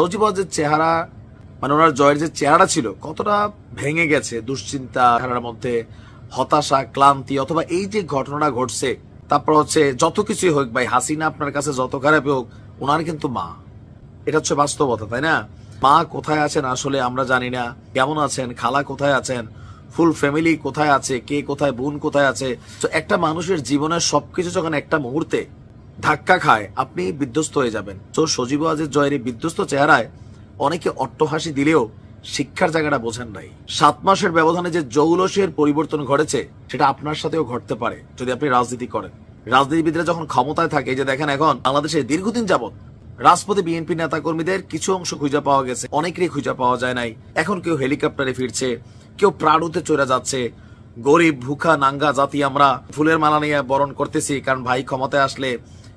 সৌজিবাজের চেহারা মানে ওনার জয়ের যে চেহারা ছিল, কতটা ভেঙে গেছে, দুশ্চিন্তা, চেহারার মধ্যে হতাশা, ক্লান্তি, অথবা এই যে ঘটনাটা ঘটছে, তারপর হচ্ছে যত কিছুই হোক ভাই, হাসিনা আপনার কাছে যত খারাপ হোক, ওনার কিন্তু মা। এটা হচ্ছে বাস্তবতা, তাই না? মা কোথায় আছেন আসলে আমরা জানি না। কেমন আছেন? খালা কোথায় আছেন? ফুল ফ্যামিলি কোথায় আছে? কে কোথায়? বোন কোথায় আছে? তো একটা মানুষের জীবনের সবকিছু যখন একটা মুহূর্তে ধাক্কা খায়, আপনি বিধ্বস্ত হয়ে যাবেন। তো সজীব আজের জয়ের এই বিধ্বস্ত চেহারায় অনেকে অট্টহাসি দিলেও শিক্ষার জায়গাটা বোঝেন নাই। সাত মাসের ব্যবধানে যে জৌলসের পরিবর্তন ঘটেছে, সেটা আপনার সাথেও ঘটতে পারে, যদি আপনি রাজনীতি করেন। রাজনীতিবিদরা যখন ক্ষমতায় থাকে যে দেখেন এখন, বাংলাদেশে দীর্ঘদিন যাবত রাজপথে বিএনপি নেতা কর্মীদের কিছু অংশ খুঁজে পাওয়া গেছে, অনেকেরই খুঁজে পাওয়া যায় নাই। এখন কেউ হেলিকপ্টারে ফিরছে, কেউ প্রাণুতে চলে যাচ্ছে। গরিব, ভুখা, নাঙ্গা জাতি আমরা ফুলের মালা নিয়ে বরণ করতেছি, কারণ ভাই ক্ষমতায় আসলে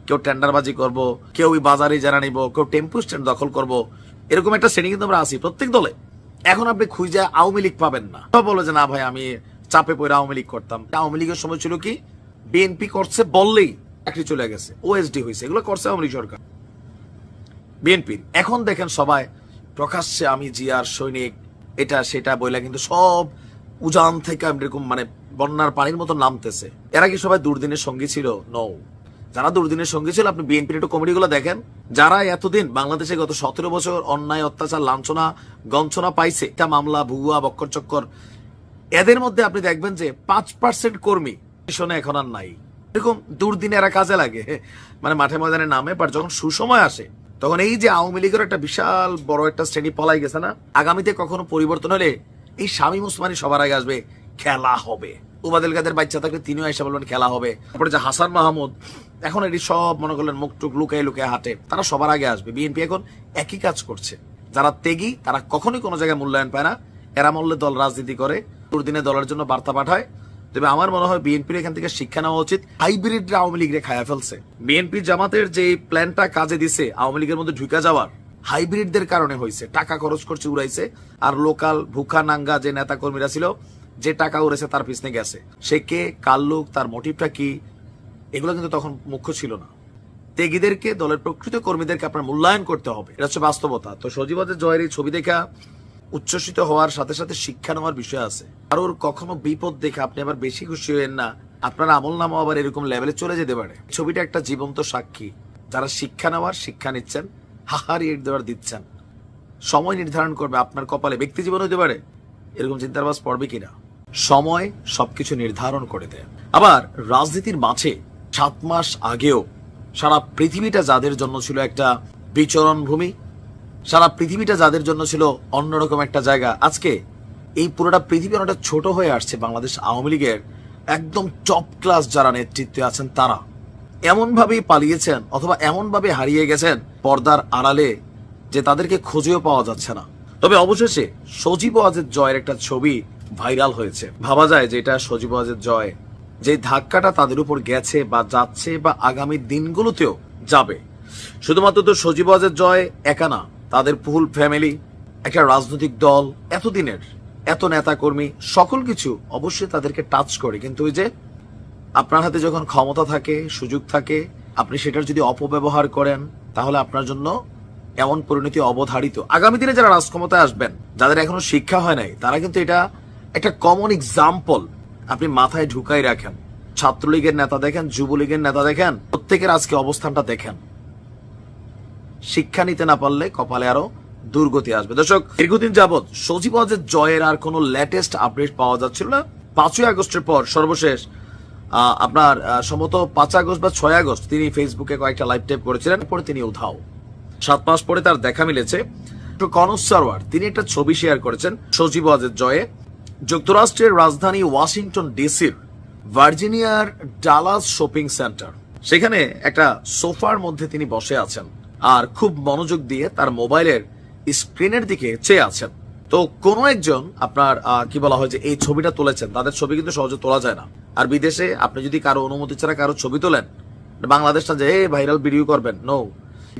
কেউ টেন্ডারবাজি করব কেউ ওই বাজারে জানা নিব, কেউ টেম্পু স্ট্যান্ড দখল করব, এরকম একটা শ্রেণি কিন্তু আমরা আছি প্রত্যেক দলে। এখন আপনি খুঁজে আওয়ামী লীগ পাবেন না। সব বলে যে, না ভাই, আমি চাপে পড়ে আওয়ামী লীগ করতাম। আওয়ামী লীগের সময় ছিল কি, বিএনপি করছে বললেই চাকরি চলে গেছে ওএসডি হয়েছে এগুলো করছে আওয়ামী লীগ সরকার। বিএনপির, এখন দেখেন সবাই প্রকাশ্যে আমি জিয়ার সৈনিক, এটা সেটা বইলা কিন্তু সব উজান থেকে এরকম মানে বন্যার পানির মতো নামতেছে। এরা কি সবাই দুর্দিনের সঙ্গী ছিল? নৌ যারা দুর্দিনের সঙ্গী ছিল, আপনি বিএনপির একটু কমেডি গুলো দেখেন। যারা এতদিন বাংলাদেশে গত সতেরো বছর অন্যায়, অত্যাচার, লাঞ্ছনা গঞ্চনা পাইছে এটা মামলা, ভুয়া, বক্কর চক্কর, এদের মধ্যে আপনি দেখবেন যে পাঁচ পার্সেন্ট কর্মী শোনে এখন আর নাই। এরকম দুর্দিনে এরা কাজে লাগে মানে মাঠে ময়দানে নামে বাট যখন সুসময় আসে, তখন এই যে আওয়ামী লীগের একটা বিশাল বড় একটা শ্রেণি পলাই গেছে না, আগামীতে কখনো পরিবর্তন হলে এই স্বামী মুসমানি সবার আগে আসবে, খেলা হবে। উবাদুল কাদের বাচ্চা থাকলে তিনিও এসে বলবেন খেলা হবে। তারপরে যে হাসান মাহমুদ, এখন এটি সব মনে করলেন মুখ টুক লুকায় লুকায় হাঁটে। তারা সবার আগে আসবে। বিএনপি এখন একই কাজ করছে। যারা তেগি তারা কখনোই কোনো জায়গায় মূল্যায়ন পায় না। এরা মূল্যে দল রাজনীতি করে দুর্দিনে দলের জন্য বার্তা পাঠায়। তবে আমার মনে হয় বিএনপির এখান থেকে শিক্ষা নেওয়া উচিত। হাইব্রিড আওয়ামী লীগরে খায়া ফেলছে। বিএনপি জামাতের যে প্ল্যানটা কাজে দিছে, আওয়ামী লীগের মধ্যে ঢুকে যাওয়ার হাইব্রিডদের কারণে হয়েছে। টাকা খরচ করছে, উড়াইছে। আর লোকাল ভুখা নাঙ্গা যে নেতা কর্মীরা ছিল যে টাকা উড়েছে তার পিছনে গেছে। সে কে, কার লোক, তার মোটিভটা কি, এগুলো কিন্তু তখন মুখ্য ছিল না। তেগিদেরকে দলের প্রকৃত কর্মীদেরকে আপনার মূল্যায়ন করতে হবে। এটা হচ্ছে বাস্তবতা। তো সজীবদের জয়ের এই ছবি দেখা উচ্ছ্বসিত হওয়ার সাথে সাথে শিক্ষা নেওয়ার বিষয় আছে। কারোর কখনো বিপদ দেখে আপনি আবার বেশি খুশি হইেন না। আপনার আমল নামা আবার এরকম লেভেলে চলে যেতে পারে। ছবিটা একটা জীবন্ত সাক্ষী। যারা শিক্ষা নেওয়ার, শিক্ষা নিচ্ছেন, হাহারি এট দেওয়ার দিচ্ছেন। সময় নির্ধারণ করবে আপনার কপালে। ব্যক্তি জীবন হতে পারে। এরকম চিন্তার বাস পড়বে কিনা? সময় সবকিছু নির্ধারণ করে দেয়। আবার রাজনীতির মাঝে সাত মাস আগেও সারা পৃথিবীটা যাদের জন্য ছিল একটা বিচরণ ভূমি, সারা পৃথিবীটা যাদের জন্য ছিল অন্যরকম একটা জায়গা, আজকে এই পুরোটা পৃথিবী অনেকটা ছোট হয়ে আসছে বাংলাদেশ আওয়ামী লীগের একদম টপ ক্লাস যারা নেতৃত্বে আছেন তারা। এমন ভাবেই পালিয়েছেন অথবা এমন ভাবে হারিয়ে গেছেন পর্দার আড়ালে যে তাদেরকে খুঁজেও পাওয়া যাচ্ছে না। তবে অবশেষে সজীব ওয়াজের জয়ের একটা ছবি ভাইরাল হয়েছে। ভাবা যায় যে এটা সজীব ওয়াজের জয়। যে ধাক্কাটা তাদের উপর গেছে বা যাচ্ছে বা আগামী দিনগুলোতেও যাবে। শুধুমাত্র তো সজীব ওয়াজের জয় একা না, তাদের ফুল ফ্যামিলি, একটা রাজনৈতিক দল, এতদিনের, এত নেতা কর্মী সকল কিছু অবশ্যই তাদেরকে টাচ করে। কিন্তু ওই যে আপনার হাতে যখন ক্ষমতা থাকে, সুযোগ থাকে, আপনি সেটার যদি অপব্যবহার করেন, তাহলে আপনার জন্য এমন পরিণতি অবধারিত। আগামী দিনে যারা রাজক্ষমতায় আসবেন, যাদের এখনও শিক্ষা হয় নাই, তারা কিন্তু এটা একটা কমন এক্সাম্পল আপনি মাথায় ঢুকাই রাখেন। ছাত্রলীগের নেতা দেখেন, যুবলীগের নেতা দেখেন, প্রত্যেকের আজকে অবস্থানটা দেখেন। শিক্ষা নিতে না পারলে কপালে আরও দুর্গতি আসবে। দর্শক, দীর্ঘদিন যাবৎ সজীব জয়ের আর কোনো লেটেস্ট আপডেট পাওয়া যাচ্ছিল না। পাঁচই আগস্টের পর সর্বশেষ আপনার সম্ভবত পাঁচ আগস্ট বা ছয় আগস্ট তিনি ফেসবুকে কয়েকটা লাইভ টাইপ করেছিলেন, পরে তিনি উধাও। সাত মাস পরে তার দেখা মিলেছে। কনস সারওয়ার তিনি একটা ছবি শেয়ার করেছেন সজীব ওয়াজের জয়ে। যুক্তরাষ্ট্রের রাজধানী ওয়াশিংটন ডিসির ভার্জিনিয়ার ডালাস শপিং সেন্টার। সেখানে একটা সোফার মধ্যে তিনি বসে আছেন আর খুব মনোযোগ দিয়ে তার মোবাইলের স্ক্রিনের দিকে চেয়ে আছেন। তো কোনো একজন আপনার কি বলা হয় যে এই ছবিটা তুলেছেন, তাদের ছবি কিন্তু সহজে তোলা যায় না। আর বিদেশে আপনি যদি কারও অনুমতি ছাড়া কারও ছবি তোলেন, বাংলাদেশটা যে ভাইরাল ভিডিও করবেন। নো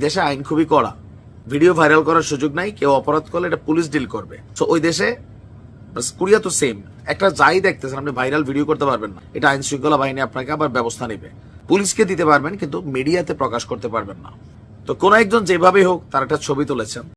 দেশে আইন খুবই কড়া। ভিডিও ভাইরাল করার সুযোগ নাই, কেউ অপরাধ করলে এটা পুলিশ ডিল করবে। তো ওই দেশে কোরিয়া তো সেম একটা যাই দেখতেছেন, আপনি ভাইরাল ভিডিও করতে পারবেন না। এটা আইন শৃঙ্খলা বাহিনী আপনাকে আবার ব্যবস্থা নেবে। পুলিশকে দিতে পারবেন, কিন্তু মিডিয়াতে প্রকাশ করতে পারবেন না। তো কোনো একজন যেভাবে হোক, তার একটা ছবি তুলেছেন।